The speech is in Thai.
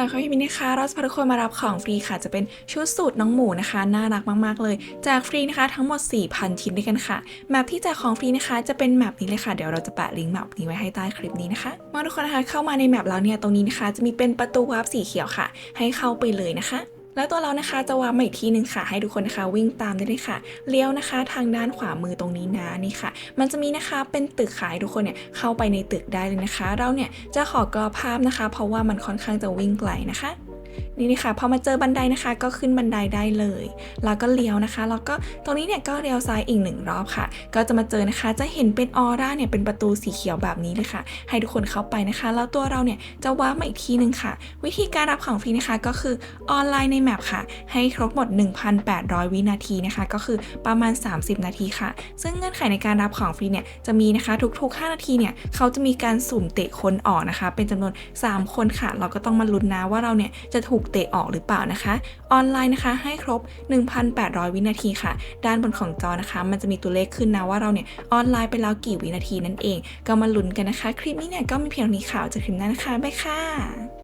แต่คลิปนี้นะคะ เราจะพาทุกคนมารับของฟรีค่ะ จะเป็นชุดสูตรน้องหมูนะคะ น่ารักมากๆเลย แจกฟรีนะคะ ทั้งหมด 4,000 ชิ้นด้วยกันค่ะ แมปที่แจกของฟรีนะคะ จะเป็นแมปนี้เลยค่ะ เดี๋ยวเราจะแปะลิงก์แมปนี้ไว้ให้ใต้คลิปนี้นะคะ เมื่อทุกคนนะคะเข้ามาในแมปแล้วเนี่ย ตรงนี้นะคะ จะมีเป็นประตูวาร์ปสีเขียวค่ะ ให้เข้าไปเลยนะคะ แล้วตัวเรานะคะจะวางมาอีกทีหนึ่งค่ะ ให้ทุกคนนะคะวิ่งตามได้เลยค่ะเลี้ยวนะคะ ทางด้านขวามือตรงนี้นะนี่ค่ะ มันจะมีนะคะเป็นตึกขายทุกคนเนี่ยเข้าไปในตึกได้เลยนะคะ เราเนี่ยจะขอกรอภาพนะคะ เพราะว่ามันค่อนข้างจะวิ่งไกลนะคะ นี่นี่ค่ะพอมาเจอบันไดนะคะ ก็ขึ้นบันไดได้เลย แล้วก็เลี้ยวนะคะแล้วก็ตรงนี้เนี่ยก็เลี้ยวซ้ายอีกหนึ่งรอบค่ะ ก็จะมาเจอนะคะ จะเห็นเป็นออร่าเนี่ยเป็นประตูสีเขียวแบบนี้เลยค่ะ ให้ทุกคนเข้าไปนะคะ แล้วตัวเราเนี่ยจะว้ามาอีกทีหนึ่งค่ะ วิธีการรับของฟรีนะคะก็คือออนไลน์ในแมปค่ะ ให้ครบหมด 1,800 วินาทีนะคะ ก็คือประมาณ 30 นาทีค่ะ ซึ่งเงื่อนไขในการรับของฟรีเนี่ยจะมีนะคะทุก ๆ 5 นาทีเนี่ยเขาจะมีการสุ่มเตะคนออกนะคะ เป็นจำนวน 3 คนค่ะ เราก็ต้องมาลุ้นนะว่าเราเนี่ยจะถูกเตะออกหรือเปล่านะคะ ออนไลน์นะคะให้ครบ 1,800 วินาทีค่ะ ด้านบนของจอนะคะ มันจะมีตัวเลขขึ้นนะว่าเราเนี่ยออนไลน์ไปแล้วกี่วินาทีนั่นเอง ก็มาลุ้นกันนะคะ คลิปนี้เนี่ยก็มีเพียงนี้ค่ะเจอคลิปหน้านะคะบ๊ายค่ะ